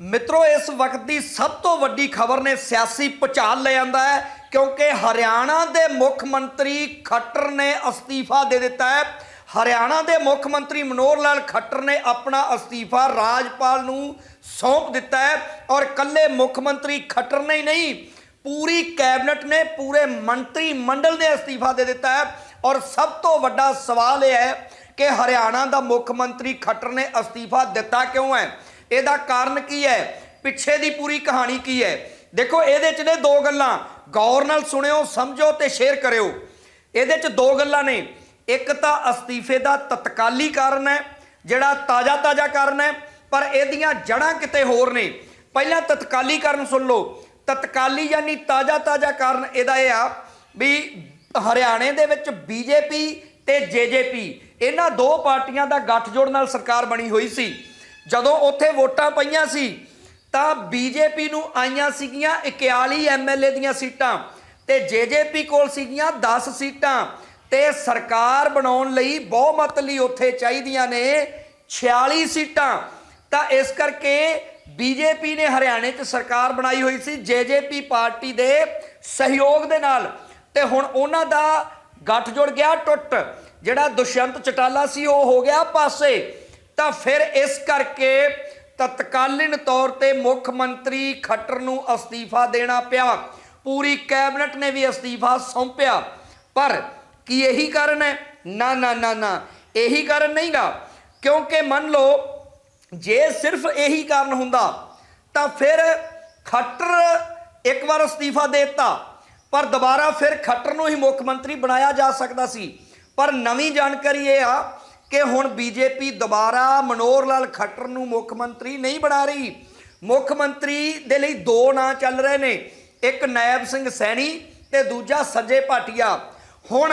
ਮਿੱਤਰੋ, ਇਸ ਵਕਤ ਦੀ ਸਭ ਤੋਂ ਵੱਡੀ ਖਬਰ ਨੇ ਸਿਆਸੀ ਪਚਾਲ ਲੈ ਆਂਦਾ ਹੈ, ਕਿਉਂਕਿ ਹਰਿਆਣਾ ਦੇ ਮੁੱਖ ਮੰਤਰੀ ਖੱਟਰ ਨੇ ਅਸਤੀਫਾ ਦੇ ਦਿੱਤਾ ਹੈ। ਹਰਿਆਣਾ ਦੇ ਮੁੱਖ ਮੰਤਰੀ ਮਨੋਹਰ ਲਾਲ ਖੱਟਰ ਨੇ ਆਪਣਾ ਅਸਤੀਫਾ ਰਾਜਪਾਲ ਨੂੰ ਸੌਂਪ ਦਿੱਤਾ ਹੈ ਔਰ ਕੱਲੇ ਮੁੱਖ ਮੰਤਰੀ ਖੱਟਰ ਨੇ ਹੀ ਨਹੀਂ, ਪੂਰੀ ਕੈਬਨਿਟ ਨੇ ਪੂਰੇ ਮੰਤਰੀ ਮੰਡਲ ਨੇ ਅਸਤੀਫਾ ਦੇ ਦਿੱਤਾ ਹੈ। ਔਰ ਸਭ ਤੋਂ ਵੱਡਾ ਸਵਾਲ ਇਹ ਹੈ ਕਿ ਹਰਿਆਣਾ ਦਾ ਮੁੱਖ ਮੰਤਰੀ ਖੱਟਰ ਨੇ ਅਸਤੀਫਾ ਦਿੱਤਾ ਕਿਉਂ ਹੈ? ਇਹਦਾ ਕਾਰਨ ਕੀ ਹੈ? ਪਿੱਛੇ ਦੀ ਪੂਰੀ ਕਹਾਣੀ ਕੀ ਹੈ? ਦੇਖੋ, ਇਹਦੇ ਚ ਨੇ ਦੋ ਗੱਲਾਂ। ਗੌਰ ਨਾਲ ਸੁਣਿਓ, ਸਮਝੋ ਤੇ ਸ਼ੇਅਰ ਕਰਿਓ। ਇਹਦੇ ਚ ਦੋ ਗੱਲਾਂ ਨੇ। ਇੱਕ ਤਾਂ ਅਸਤੀਫੇ ਦਾ ਤਤਕਾਲੀ ਕਾਰਨ ਹੈ, ਜਿਹੜਾ ਤਾਜ਼ਾ ਤਾਜ਼ਾ ਕਾਰਨ ਹੈ, ਪਰ ਇਹਦੀਆਂ ਜੜਾਂ ਕਿਤੇ ਹੋਰ ਨੇ। ਪਹਿਲਾਂ ਤਤਕਾਲੀ ਕਾਰਨ ਸੁਣ ਲਓ। ਤਤਕਾਲੀ ਯਾਨੀ ਤਾਜ਼ਾ ਤਾਜ਼ਾ ਕਾਰਨ ਇਹਦਾ ਇਹ ਆ ਵੀ ਹਰਿਆਣੇ ਦੇ ਵਿੱਚ ਬੀਜੇਪੀ ਤੇ ਜੇਜੇਪੀ ਇਹਨਾਂ ਦੋ ਪਾਰਟੀਆਂ ਦਾ ਗੱਠਜੋੜ ਨਾਲ ਸਰਕਾਰ ਬਣੀ ਹੋਈ ਸੀ। ਜਦੋਂ ਉੱਥੇ ਵੋਟਾਂ ਪਈਆਂ ਸੀ, ਤਾਂ ਬੀਜੇਪੀ ਨੂੰ ਆਈਆਂ ਸੀਗੀਆਂ 41 ਐਮਐਲਏ ਦੀਆਂ ਸੀਟਾਂ ਤੇ ਜੇਜੇਪੀ ਕੋਲ ਸੀਗੀਆਂ 10 ਸੀਟਾਂ ਤੇ ਸਰਕਾਰ ਬਣਾਉਣ ਲਈ ਬਹੁਮਤ ਲਈ ਉੱਥੇ ਚਾਹੀਦੀਆਂ ਨੇ 46 ਸੀਟਾਂ। ਤਾਂ ਇਸ ਕਰਕੇ ਬੀਜੇਪੀ ਨੇ ਹਰਿਆਣੇ 'ਚ ਸਰਕਾਰ ਬਣਾਈ ਹੋਈ ਸੀ ਜੇਜੇਪੀ ਪਾਰਟੀ ਦੇ ਸਹਿਯੋਗ ਦੇ ਨਾਲ। ਤੇ ਹੁਣ ਉਹਨਾਂ ਦਾ ਗੱਠਜੋੜ ਗਿਆ ਟੁੱਟ, ਜਿਹੜਾ ਦੁਸ਼ਯੰਤ ਚਟਾਲਾ ਸੀ ਉਹ ਹੋ ਗਿਆ ਪਾਸੇ। ਤਾਂ ਫਿਰ ਇਸ ਕਰਕੇ ਤਤਕਾਲੀਨ ਤੌਰ ਤੇ ਮੁੱਖ ਮੰਤਰੀ ਖੱਟਰ ਨੂੰ ਅਸਤੀਫਾ ਦੇਣਾ ਪਿਆ। ਪੂਰੀ ਕੈਬਨਿਟ ਨੇ ਵੀ ਅਸਤੀਫਾ ਸੌਂਪਿਆ। ਪਰ ਕੀ ਇਹੀ ਕਾਰਨ ਹੈ? ਨਾ ਨਾ ਨਾ ਨਾ। ਇਹੀ ਕਾਰਨ ਨਹੀਂਗਾ। ਕਿਉਂਕਿ ਮੰਨ ਲਓ, ਜੇ ਸਿਰਫ ਇਹੀ ਕਾਰਨ ਹੁੰਦਾ, ਤਾਂ ਫਿਰ ਖੱਟਰ ਇੱਕ ਵਾਰ ਅਸਤੀਫਾ ਦੇ ਦਿੱਤਾ। ਪਰ ਦੁਬਾਰਾ ਫਿਰ ਖੱਟਰ ਨੂੰ ਹੀ ਮੁੱਖ ਮੰਤਰੀ ਬਣਾਇਆ ਜਾ ਸਕਦਾ ਸੀ। ਪਰ ਨਵੀਂ ਜਾਣਕਾਰੀ ਇਹ ਆ ਕਿ ਹੁਣ ਬੀਜੇਪੀ ਦੁਬਾਰਾ ਮਨੋਹਰ ਲਾਲ ਖੱਟਰ ਨੂੰ ਮੁੱਖ ਮੰਤਰੀ ਨਹੀਂ ਬਣਾ ਰਹੀ। ਮੁੱਖ ਮੰਤਰੀ ਦੇ ਲਈ ਦੋ ਨਾਂ ਚੱਲ ਰਹੇ ਨੇ, ਇੱਕ ਨਾਇਬ ਸਿੰਘ ਸੈਣੀ ਤੇ ਦੂਜਾ ਸੰਜੇ ਭਾਟੀਆ। ਹੁਣ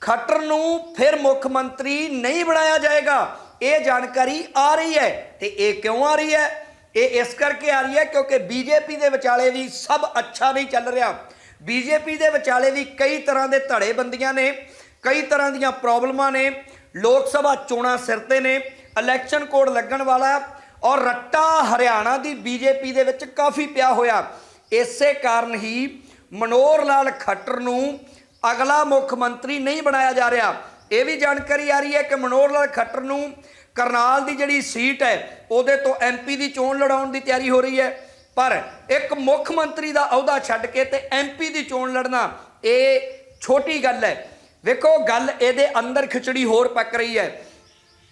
ਖੱਟਰ ਨੂੰ ਫਿਰ ਮੁੱਖ ਮੰਤਰੀ ਨਹੀਂ ਬਣਾਇਆ ਜਾਏਗਾ। ਇਹ ਜਾਣਕਾਰੀ ਆ ਰਹੀ ਹੈ ਤੇ ਇਹ ਕਿਉਂ ਆ ਰਹੀ ਹੈ? ਇਹ ਇਸ ਕਰਕੇ ਆ ਰਹੀ ਹੈ ਕਿਉਂਕਿ ਬੀਜੇਪੀ ਦੇ ਵਿਚਾਲੇ ਵੀ ਸਭ ਅੱਛਾ ਨਹੀਂ ਚੱਲ ਰਿਹਾ। ਬੀਜੇਪੀ ਦੇ ਵਿਚਾਲੇ ਵੀ ਕਈ ਤਰ੍ਹਾਂ ਦੇ ਧੜੇਬੰਦੀਆਂ ਨੇ, ਕਈ ਤਰ੍ਹਾਂ ਦੀਆਂ ਪ੍ਰੋਬਲਮਾਂ ਨੇ। ਲੋਕ ਸਭਾ ਚੋਣਾਂ ਸਿਰ ਤੇ ਨੇ ਇਲੈਕਸ਼ਨ ਕੋਡ ਲੱਗਣ ਵਾਲਾ ਔਰ ਰੱਟਾ ਹਰਿਆਣਾ ਦੀ ਬੀਜੇਪੀ ਦੇ ਵਿੱਚ ਕਾਫੀ ਪਿਆ ਹੋਇਆ। ਇਸੇ ਕਾਰਨ ਹੀ ਮਨੋਹਰ ਲਾਲ ਖੱਟਰ ਨੂੰ ਅਗਲਾ ਮੁੱਖ ਮੰਤਰੀ ਨਹੀਂ ਬਣਾਇਆ ਜਾ ਰਿਹਾ। ਇਹ ਵੀ ਜਾਣਕਾਰੀ ਆ ਰਹੀ ਹੈ ਕਿ ਮਨੋਹਰ ਲਾਲ ਖੱਟਰ ਨੂੰ ਕਰਨਾਲ ਦੀ ਜਿਹੜੀ ਸੀਟ ਹੈ, ਉਹਦੇ ਤੋਂ ਐਮਪੀ ਦੀ ਚੋਣ ਲੜਾਉਣ ਦੀ ਤਿਆਰੀ ਹੋ ਰਹੀ ਹੈ। ਪਰ ਇੱਕ ਮੁੱਖ ਮੰਤਰੀ ਦਾ ਅਹੁਦਾ ਛੱਡ ਕੇ ਤੇ ਐਮਪੀ ਦੀ ਚੋਣ ਲੜਨਾ, ਇਹ ਛੋਟੀ ਗੱਲ ਹੈ। ਵੇਖੋ, ਗੱਲ ਇਹਦੇ ਅੰਦਰ ਖਿਚੜੀ ਹੋਰ ਪੱਕ ਰਹੀ ਹੈ।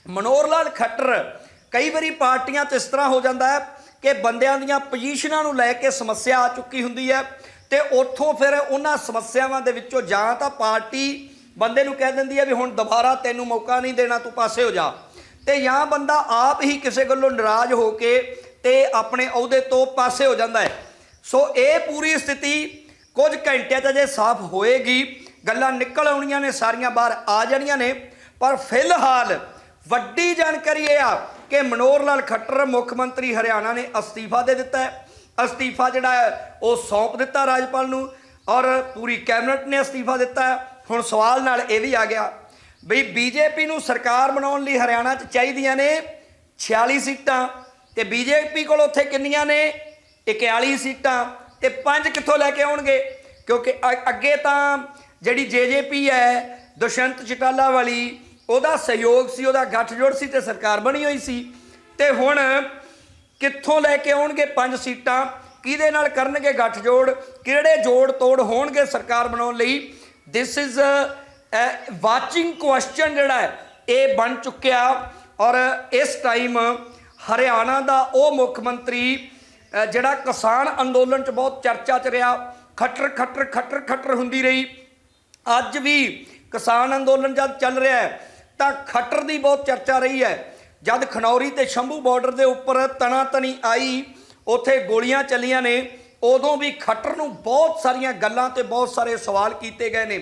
ਮਨੋਹਰ ਲਾਲ ਖੱਟਰ, ਕਈ ਵਾਰੀ ਪਾਰਟੀਆਂ 'ਚ ਇਸ ਤਰ੍ਹਾਂ ਹੋ ਜਾਂਦਾ ਹੈ ਕਿ ਬੰਦਿਆਂ ਦੀਆਂ ਪੋਜੀਸ਼ਨਾਂ ਨੂੰ ਲੈ ਕੇ ਸਮੱਸਿਆ ਆ ਚੁੱਕੀ ਹੁੰਦੀ ਹੈ ਤੇ ਉੱਥੋਂ ਫਿਰ ਉਹਨਾਂ ਸਮੱਸਿਆਵਾਂ ਦੇ ਵਿੱਚੋਂ ਜਾਂ ਤਾਂ ਪਾਰਟੀ ਬੰਦੇ ਨੂੰ ਕਹਿ ਦਿੰਦੀ ਹੈ ਵੀ ਹੁਣ ਦੁਬਾਰਾ ਤੈਨੂੰ ਮੌਕਾ ਨਹੀਂ ਦੇਣਾ, ਤੂੰ ਪਾਸੇ ਹੋ ਜਾ। ਤੇ ਜਾਂ ਬੰਦਾ ਆਪ ਹੀ ਕਿਸੇ ਗੱਲੋਂ ਨਾਰਾਜ਼ ਹੋ ਕੇ ਤੇ ਆਪਣੇ ਅਹੁਦੇ ਤੋਂ ਪਾਸੇ ਹੋ ਜਾਂਦਾ ਹੈ। ਸੋ ਇਹ ਪੂਰੀ ਸਥਿਤੀ ਕੁਝ ਘੰਟਿਆਂ 'ਚ ਜੇ ਸਾਫ਼ ਹੋਏਗੀ। ਗੱਲਾਂ ਨਿਕਲ ਆਉਣੀਆਂ ਨੇ, ਸਾਰੀਆਂ ਬਾਹਰ ਆ ਜਾਣੀਆਂ ਨੇ। ਪਰ ਫਿਲਹਾਲ ਵੱਡੀ ਜਾਣਕਾਰੀ ਇਹ ਆ ਕਿ ਮਨੋਹਰ ਲਾਲ ਖੱਟਰ ਮੁੱਖ ਮੰਤਰੀ ਹਰਿਆਣਾ ਨੇ ਅਸਤੀਫਾ ਦੇ ਦਿੱਤਾ ਹੈ। ਅਸਤੀਫਾ ਜਿਹੜਾ ਹੈ, ਉਹ ਸੌਂਪ ਦਿੱਤਾ ਰਾਜਪਾਲ ਨੂੰ ਔਰ ਪੂਰੀ ਕੈਬਨਿਟ ਨੇ ਅਸਤੀਫਾ ਦਿੱਤਾ ਹੁਣ ਸਵਾਲ ਨਾਲ ਇਹ ਵੀ ਆ ਗਿਆ ਬਈ ਬੀਜੇਪੀ ਨੂੰ ਸਰਕਾਰ ਬਣਾਉਣ ਲਈ ਹਰਿਆਣਾ 'ਚ ਚਾਹੀਦੀਆਂ ਨੇ 46 ਸੀਟਾਂ ਤੇ ਬੀਜੇਪੀ ਕੋਲ ਉੱਥੇ ਕਿੰਨੀਆਂ ਨੇ? 41 ਸੀਟਾਂ ਤੇ ਪੰਜ ਕਿੱਥੋਂ ਲੈ ਕੇ ਆਉਣਗੇ? ਕਿਉਂਕਿ ਅ- ਅੱਗੇ ਤਾਂ ਜਿਹੜੀ ਜੇਜੇਪੀ ਹੈ ਦੁਸ਼ਯੰਤ ਚਟਾਲਾ ਵਾਲੀ, ਉਹਦਾ ਸਹਿਯੋਗ ਸੀ, ਉਹਦਾ ਗੱਠਜੋੜ ਸੀ ਤੇ ਸਰਕਾਰ ਬਣੀ ਹੋਈ ਸੀ। ਤੇ ਹੁਣ ਕਿੱਥੋਂ ਲੈ ਕੇ ਆਉਣਗੇ ਪੰਜ ਸੀਟਾਂ? ਕਿਹਦੇ ਨਾਲ ਕਰਨਗੇ ਗੱਠਜੋੜ? ਕਿਹੜੇ ਜੋੜ ਤੋੜ ਹੋਣਗੇ ਸਰਕਾਰ ਬਣਾਉਣ ਲਈ? ਥਿਸ ਇਜ਼ ਵਾਚਿੰਗ ਕੁਐਸਚਨ ਜਿਹੜਾ ਹੈ, ਇਹ ਬਣ ਚੁੱਕਿਆ। ਔਰ ਇਸ ਟਾਈਮ ਹਰਿਆਣਾ ਦਾ ਉਹ ਮੁੱਖ ਮੰਤਰੀ ਜਿਹੜਾ ਕਿਸਾਨ ਅੰਦੋਲਨ 'ਚ ਬਹੁਤ ਚਰਚਾ 'ਚ ਰਿਹਾ ਖੱਟਰ ਖੱਟਰ ਖੱਟਰ ਖੱਟਰ ਹੁੰਦੀ ਰਹੀ। ਅੱਜ ਵੀ ਕਿਸਾਨ ਅੰਦੋਲਨ ਜਦ ਚੱਲ ਰਿਹਾ ਹੈ, ਤਾਂ ਖੱਟਰ ਦੀ ਬਹੁਤ ਚਰਚਾ ਰਹੀ ਹੈ। ਜਦ ਖਨੌਰੀ ਤੇ ਸ਼ੰਭੂ ਬਾਰਡਰ ਦੇ ਉੱਪਰ ਤਣਾ ਤਣੀ ਆਈ, ਉੱਥੇ ਗੋਲੀਆਂ ਚੱਲੀਆਂ ਨੇ, ਉਦੋਂ ਵੀ ਖੱਟਰ ਨੂੰ ਬਹੁਤ ਸਾਰੀਆਂ ਗੱਲਾਂ ਤੇ ਬਹੁਤ ਸਾਰੇ ਸਵਾਲ ਕੀਤੇ ਗਏ ਨੇ।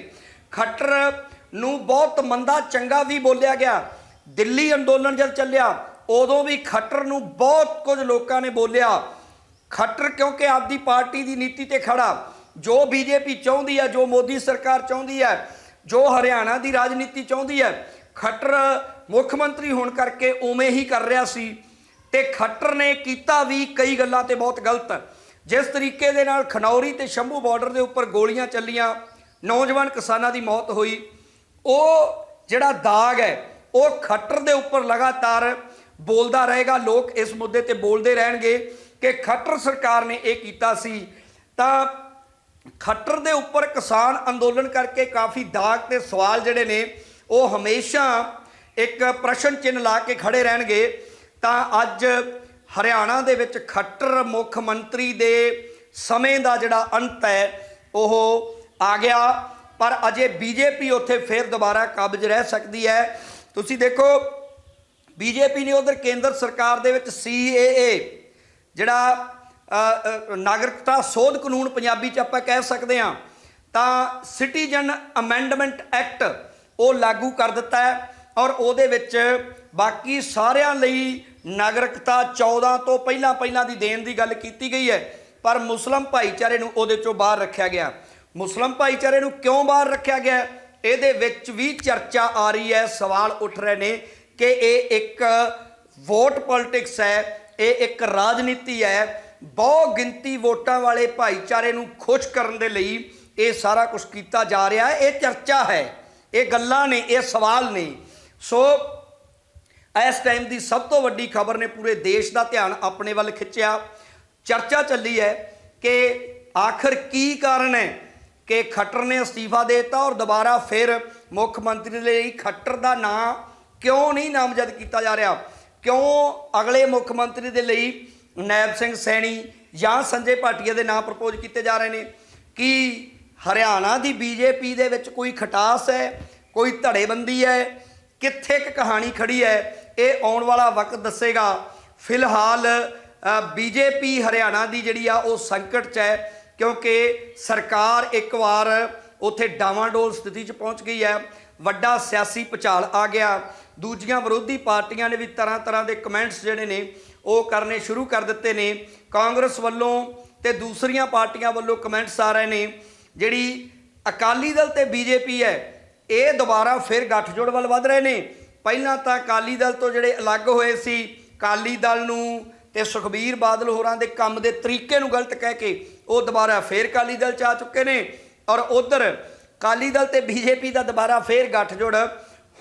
ਖੱਟਰ ਨੂੰ ਬਹੁਤ ਮੰਦਾ, ਚੰਗਾ ਵੀ ਬੋਲਿਆ ਗਿਆ। ਦਿੱਲੀ ਅੰਦੋਲਨ ਜਦ ਚੱਲਿਆ, ਉਦੋਂ ਵੀ ਖੱਟਰ ਨੂੰ ਬਹੁਤ ਕੁਝ ਲੋਕਾਂ ਨੇ ਬੋਲਿਆ। ਖੱਟਰ ਕਿਉਂਕਿ ਆਪਦੀ ਪਾਰਟੀ ਦੀ ਨੀਤੀ ਤੇ ਖੜਾ ਜੋ ਬੀਜੇਪੀ ਚਾਹੁੰਦੀ ਹੈ, ਜੋ ਮੋਦੀ ਸਰਕਾਰ ਚਾਹੁੰਦੀ ਹੈ, ਜੋ ਹਰਿਆਣਾ ਦੀ ਰਾਜਨੀਤੀ ਚਾਹੁੰਦੀ ਹੈ, ਖੱਟਰ ਮੁੱਖ ਮੰਤਰੀ ਹੋਣ ਕਰਕੇ ਉਵੇਂ ਹੀ ਕਰ ਰਿਹਾ ਸੀ ਤੇ ਖੱਟਰ ਨੇ ਕੀਤਾ ਵੀ ਕਈ ਗੱਲਾਂ ਤੇ ਬਹੁਤ ਗਲਤ। ਜਿਸ ਤਰੀਕੇ ਦੇ ਨਾਲ ਖਨੌਰੀ ਤੇ ਸ਼ੰਭੂ ਬਾਰਡਰ ਦੇ ਉੱਪਰ ਗੋਲੀਆਂ ਚੱਲੀਆਂ, ਨੌਜਵਾਨ ਕਿਸਾਨਾਂ ਦੀ ਮੌਤ ਹੋਈ। ਉਹ ਜਿਹੜਾ ਦਾਗ ਹੈ, ਉਹ ਖੱਟਰ ਦੇ ਉੱਪਰ ਲਗਾਤਾਰ ਬੋਲਦਾ ਰਹੇਗਾ। ਲੋਕ ਇਸ ਮੁੱਦੇ ਤੇ ਬੋਲਦੇ ਰਹਿਣਗੇ ਕਿ ਖੱਟਰ ਸਰਕਾਰ ਨੇ ਇਹ ਕੀਤਾ ਸੀ। ਤਾਂ ਖੱਟਰ ਦੇ ਉੱਪਰ ਕਿਸਾਨ ਅੰਦੋਲਨ ਕਰਕੇ ਕਾਫੀ ਦਾਗ ਤੇ ਸਵਾਲ ਜਿਹੜੇ ਨੇ, ਉਹ ਹਮੇਸ਼ਾ ਇੱਕ ਪ੍ਰਸ਼ਨ ਚਿੰਨ੍ਹ ਲਾ ਕੇ ਖੜੇ ਰਹਿਣਗੇ। ਤਾਂ ਅੱਜ ਹਰਿਆਣਾ ਦੇ ਵਿੱਚ ਖੱਟਰ ਮੁੱਖ ਮੰਤਰੀ ਦੇ ਸਮੇਂ ਦਾ ਜਿਹੜਾ ਅੰਤ ਹੈ, ਉਹ ਆ ਗਿਆ। ਪਰ ਅਜੇ ਬੀਜੇਪੀ ਉੱਥੇ ਫੇਰ ਦੁਬਾਰਾ ਕਾਬਜ਼ ਰਹਿ ਸਕਦੀ ਹੈ। ਤੁਸੀਂ ਦੇਖੋ ਬੀਜੇਪੀ ਨੇ ਉਧਰ ਕੇਂਦਰ ਸਰਕਾਰ ਦੇ ਵਿੱਚ ਸੀਏਏ ਜਿਹੜਾ ਨਾਗਰਿਕਤਾ ਸੋਧ ਕਾਨੂੰਨ ਪੰਜਾਬੀ ਚ ਆਪਾਂ ਕਹਿ ਸਕਦੇ ਹਾਂ, ਤਾਂ ਸਿਟੀਜ਼ਨ ਅਮੈਂਡਮੈਂਟ ਐਕਟ ਉਹ ਲਾਗੂ ਕਰ ਦਿੱਤਾ ਹੈ ਔਰ ਉਹਦੇ ਵਿੱਚ ਬਾਕੀ ਸਾਰਿਆਂ ਲਈ ਨਾਗਰਿਕਤਾ 14 ਤੋਂ ਪਹਿਲਾਂ ਪਹਿਲਾਂ ਦੀ ਦੇਣ ਦੀ ਗੱਲ ਕੀਤੀ ਗਈ ਹੈ, ਪਰ ਮੁਸਲਮ ਭਾਈਚਾਰੇ ਨੂੰ ਉਹਦੇ ਚੋਂ ਬਾਹਰ ਰੱਖਿਆ ਗਿਆ। ਮੁਸਲਮ ਭਾਈਚਾਰੇ ਨੂੰ ਕਿਉਂ ਬਾਹਰ ਰੱਖਿਆ ਗਿਆ? ਇਹਦੇ ਵਿੱਚ ਵੀ ਚਰਚਾ ਆ ਰਹੀ ਹੈ, ਸਵਾਲ ਉੱਠ ਰਹੇ ਨੇ ਕਿ ਇਹ ਇੱਕ ਵੋਟ ਪੋਲਿਟਿਕਸ ਹੈ, ਇਹ ਇੱਕ ਰਾਜਨੀਤੀ ਹੈ ਬਹੁ ਗਿਣਤੀ ਵੋਟਾਂ ਵਾਲੇ ਭਾਈਚਾਰੇ ਨੂੰ ਖੁਸ਼ ਕਰਨ ਦੇ ਲਈ ਇਹ ਸਾਰਾ ਕੁਝ ਕੀਤਾ ਜਾ ਰਿਹਾ ਹੈ। ਇਹ ਚਰਚਾ ਹੈ। ਇਹ ਗੱਲਾਂ ਨੇ, ਇਹ ਸਵਾਲ ਨੇ। ਸੋ, ਇਸ ਟਾਈਮ ਦੀ ਸਭ ਤੋਂ ਵੱਡੀ ਖਬਰ ਨੇ ਪੂਰੇ ਦੇਸ਼ ਦਾ ਧਿਆਨ ਆਪਣੇ ਵੱਲ ਖਿੱਚਿਆ। ਚਰਚਾ ਚੱਲੀ ਹੈ ਕਿ ਆਖਰ ਕੀ ਕਾਰਨ ਹੈ ਕਿ ਖੱਟਰ ਨੇ ਅਸਤੀਫਾ ਦੇ ਦਿੱਤਾ ਔਰ ਦੁਬਾਰਾ ਫਿਰ ਮੁੱਖ ਮੰਤਰੀ ਦੇ ਲਈ ਖੱਟਰ ਦਾ ਨਾਂ ਕਿਉਂ ਨਹੀਂ ਨਾਮਜ਼ਦ ਕੀਤਾ ਜਾ ਰਿਹਾ? ਕਿਉਂ ਅਗਲੇ ਮੁੱਖ ਮੰਤਰੀ ਦੇ ਲਈ ਨੈਬ ਸਿੰਘ ਸੈਣੀ ਜਾਂ ਸੰਜੇ ਭਾਟੀਆ ਦੇ ਨਾਂ ਪ੍ਰਪੋਜ਼ ਕੀਤੇ ਜਾ ਰਹੇ ਨੇ। ਕੀ ਹਰਿਆਣਾ ਦੀ ਬੀਜੇਪੀ ਦੇ ਵਿੱਚ ਕੋਈ ਖਟਾਸ ਹੈ? ਕੋਈ ਧੜੇਬੰਦੀ ਹੈ? ਕਿੱਥੇ ਇੱਕ ਕਹਾਣੀ ਖੜੀ ਹੈ? ਇਹ ਆਉਣ ਵਾਲਾ ਵਕਤ ਦੱਸੇਗਾ। ਫਿਲਹਾਲ ਬੀਜੇਪੀ ਹਰਿਆਣਾ ਦੀ ਜਿਹੜੀ ਆ ਉਹ ਸੰਕਟ 'ਚ ਹੈ ਕਿਉਂਕਿ ਸਰਕਾਰ ਇੱਕ ਵਾਰ ਉੱਥੇ ਡਾਵਾਂਡੋਲ ਸਥਿਤੀ 'ਚ ਪਹੁੰਚ ਗਈ ਹੈ। ਵੱਡਾ ਸਿਆਸੀ ਭੁਚਾਲ ਆ ਗਿਆ। ਦੂਜੀਆਂ ਵਿਰੋਧੀ ਪਾਰਟੀਆਂ ਨੇ ਵੀ ਤਰ੍ਹਾਂ ਤਰ੍ਹਾਂ ਦੇ ਕਮੈਂਟਸ ਜਿਹੜੇ ਨੇ ਉਹ ਕਰਨੇ ਸ਼ੁਰੂ ਕਰ ਦਿੱਤੇ ਨੇ। ਕਾਂਗਰਸ ਵੱਲੋਂ ਤੇ ਦੂਸਰੀਆਂ ਪਾਰਟੀਆਂ ਵੱਲੋਂ ਕਮੈਂਟਸ ਆ ਰਹੇ ਨੇ, ਜਿਹੜੀ ਅਕਾਲੀ ਦਲ ਤੇ ਬੀਜੇਪੀ ਹੈ, ਇਹ ਦੁਬਾਰਾ ਫਿਰ ਗੱਠਜੋੜ ਵੱਲ ਵਧ ਰਹੇ ਨੇ। ਪਹਿਲਾਂ ਤਾਂ ਅਕਾਲੀ ਦਲ ਤੋਂ ਜਿਹੜੇ ਅਲੱਗ ਹੋਏ ਸੀ, ਅਕਾਲੀ ਦਲ ਨੂੰ ਤੇ ਸੁਖਬੀਰ ਬਾਦਲ ਹੋਰਾਂ ਦੇ ਕੰਮ ਦੇ ਤਰੀਕੇ ਨੂੰ ਗਲਤ ਕਹਿ ਕੇ ਉਹ ਦੁਬਾਰਾ ਫੇਰ ਅਕਾਲੀ ਦਲ ਚ ਆ ਚੁੱਕੇ ਨੇ ਔਰ ਉਧਰ ਅਕਾਲੀ ਦਲ ਤੇ ਬੀਜੇਪੀ ਦਾ ਦੁਬਾਰਾ ਫੇਰ ਗੱਠਜੋੜ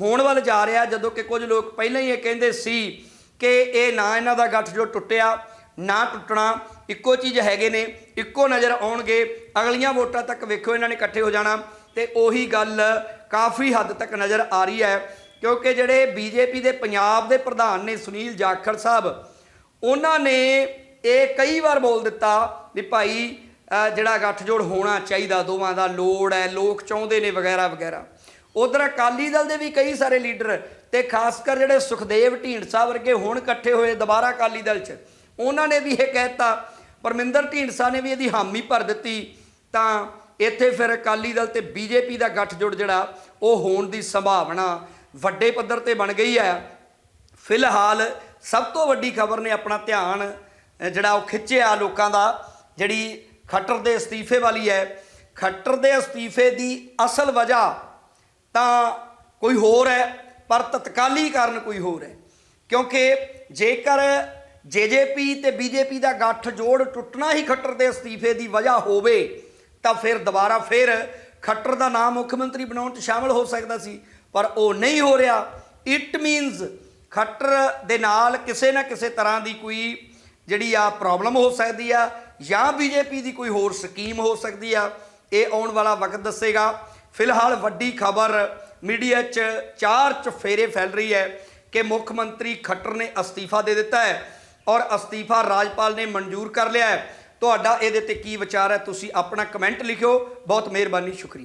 ਹੋਣ ਵੱਲ ਜਾ ਰਿਹਾ, ਜਦੋਂ ਕਿ ਕੁਝ ਲੋਕ ਪਹਿਲਾਂ ਹੀ ਇਹ ਕਹਿੰਦੇ ਸੀ ਕਿ ਇਹ ਨਾ ਇਹਨਾਂ ਦਾ ਗੱਠਜੋੜ ਟੁੱਟਿਆ, ਨਾ ਟੁੱਟਣਾ, ਇੱਕੋ ਚੀਜ਼ ਹੈਗੇ ਨੇ, ਇੱਕੋ ਨਜ਼ਰ ਆਉਣਗੇ, ਅਗਲੀਆਂ ਵੋਟਾਂ ਤੱਕ ਵੇਖੋ ਇਹਨਾਂ ਨੇ ਇਕੱਠੇ ਹੋ ਜਾਣਾ, ਤੇ ਉਹੀ ਗੱਲ ਕਾਫੀ ਹੱਦ ਤੱਕ ਨਜ਼ਰ ਆ ਰਹੀ ਹੈ, ਕਿਉਂਕਿ ਜਿਹੜੇ ਬੀਜੇਪੀ ਦੇ ਪੰਜਾਬ ਦੇ ਪ੍ਰਧਾਨ ਨੇ ਸੁਨੀਲ ਜਾਖੜ ਸਾਹਿਬ, ਉਹਨਾਂ ਨੇ ਇਹ ਕਈ ਵਾਰ ਬੋਲ ਦਿੱਤਾ ਵੀ ਭਾਈ ਜਿਹੜਾ ਗੱਠਜੋੜ ਹੋਣਾ ਚਾਹੀਦਾ, ਦੋਵਾਂ ਦਾ ਲੋੜ ਹੈ, ਲੋਕ ਚਾਹੁੰਦੇ ਨੇ ਵਗੈਰਾ ਵਗੈਰਾ ਉਧਰ ਅਕਾਲੀ ਦਲ ਦੇ ਵੀ ਕਈ ਸਾਰੇ ਲੀਡਰ ਤੇ ਖਾਸ ਕਰ ਜਿਹੜੇ ਸੁਖਦੇਵ ਢੀਂਡਸਾ ਵਰਗੇ ਹੁਣ ਇਕੱਠੇ ਹੋਏ ਦੁਬਾਰਾ ਅਕਾਲੀ ਦਲ 'ਚ, ਉਹਨਾਂ ਨੇ ਵੀ ਇਹ ਕਹਿਤਾ ਪਰਮਿੰਦਰ ਢੀਂਡਸਾ ਨੇ ਵੀ ਇਹਦੀ ਹਾਮੀ ਭਰ ਦਿੱਤੀ, ਤਾਂ ਇੱਥੇ ਫਿਰ ਅਕਾਲੀ ਦਲ ਤੇ ਬੀਜੇਪੀ ਦਾ ਗੱਠਜੋੜ ਜਿਹੜਾ, ਉਹ ਹੋਣ ਦੀ ਸੰਭਾਵਨਾ ਵੱਡੇ ਪੱਧਰ ਤੇ ਬਣ ਗਈ ਹੈ। ਫਿਲਹਾਲ ਸਭ ਤੋਂ ਵੱਡੀ ਖਬਰ ਨੇ ਆਪਣਾ ਧਿਆਨ ਜਿਹੜਾ ਉਹ ਖਿੱਚਿਆ ਲੋਕਾਂ ਦਾ, ਜਿਹੜੀ ਖੱਟਰ ਦੇ ਅਸਤੀਫੇ ਵਾਲੀ ਹੈ। ਖੱਟਰ ਦੇ ਅਸਤੀਫੇ ਦੀ ਅਸਲ ਵਜ੍ਹਾ ਤਾਂ ਕੋਈ ਹੋਰ ਹੈ, ਪਰ ਤਤਕਾਲੀ ਕਾਰਨ ਕੋਈ ਹੋਰ ਹੈ। ਕਿਉਂਕਿ ਜੇਕਰ ਜੇਜੇਪੀ ਤੇ ਬੀਜੇਪੀ ਦਾ ਗੱਠ ਜੋੜ ਟੁੱਟਣਾ ਹੀ ਖੱਟਰ ਦੇ ਅਸਤੀਫੇ ਦੀ ਵਜ੍ਹਾ ਹੋਵੇ, ਤਾਂ ਫਿਰ ਦੁਬਾਰਾ ਫਿਰ ਖੱਟਰ ਦਾ ਨਾਮ ਮੁੱਖ ਮੰਤਰੀ ਬਣਾਉਣ 'ਚ ਸ਼ਾਮਲ ਹੋ ਸਕਦਾ ਸੀ, ਪਰ ਉਹ ਨਹੀਂ ਹੋ ਰਿਹਾ। ਇਟ ਮੀਨਸ ਖੱਟਰ ਦੇ ਨਾਲ ਕਿਸੇ ਨਾ ਕਿਸੇ ਤਰ੍ਹਾਂ ਦੀ ਕੋਈ ਜਿਹੜੀ ਆ ਪ੍ਰੋਬਲਮ ਹੋ ਸਕਦੀ ਆ, ਜਾਂ ਬੀਜੇਪੀ ਦੀ ਕੋਈ ਹੋਰ ਸਕੀਮ ਹੋ ਸਕਦੀ ਆ। ਇਹ ਆਉਣ ਵਾਲਾ ਵਕਤ ਦੱਸੇਗਾ। ਫਿਲਹਾਲ ਵੱਡੀ ਖਬਰ ਮੀਡੀਆ 'ਚ ਚਾਰ ਚਫੇਰੇ ਫੈਲ ਰਹੀ ਹੈ ਕਿ ਮੁੱਖ ਮੰਤਰੀ ਖੱਟਰ ਨੇ ਅਸਤੀਫਾ ਦੇ ਦਿੱਤਾ ਹੈ ਔਰ ਅਸਤੀਫਾ ਰਾਜਪਾਲ ਨੇ ਮਨਜ਼ੂਰ ਕਰ ਲਿਆ ਹੈ। ਤੁਹਾਡਾ ਇਹਦੇ ਤੇ ਕੀ ਵਿਚਾਰ ਹੈ? ਤੁਸੀਂ ਆਪਣਾ ਕਮੈਂਟ ਲਿਖਿਓ। ਬਹੁਤ ਮਿਹਰਬਾਨੀ, ਸ਼ੁਕਰੀਆ।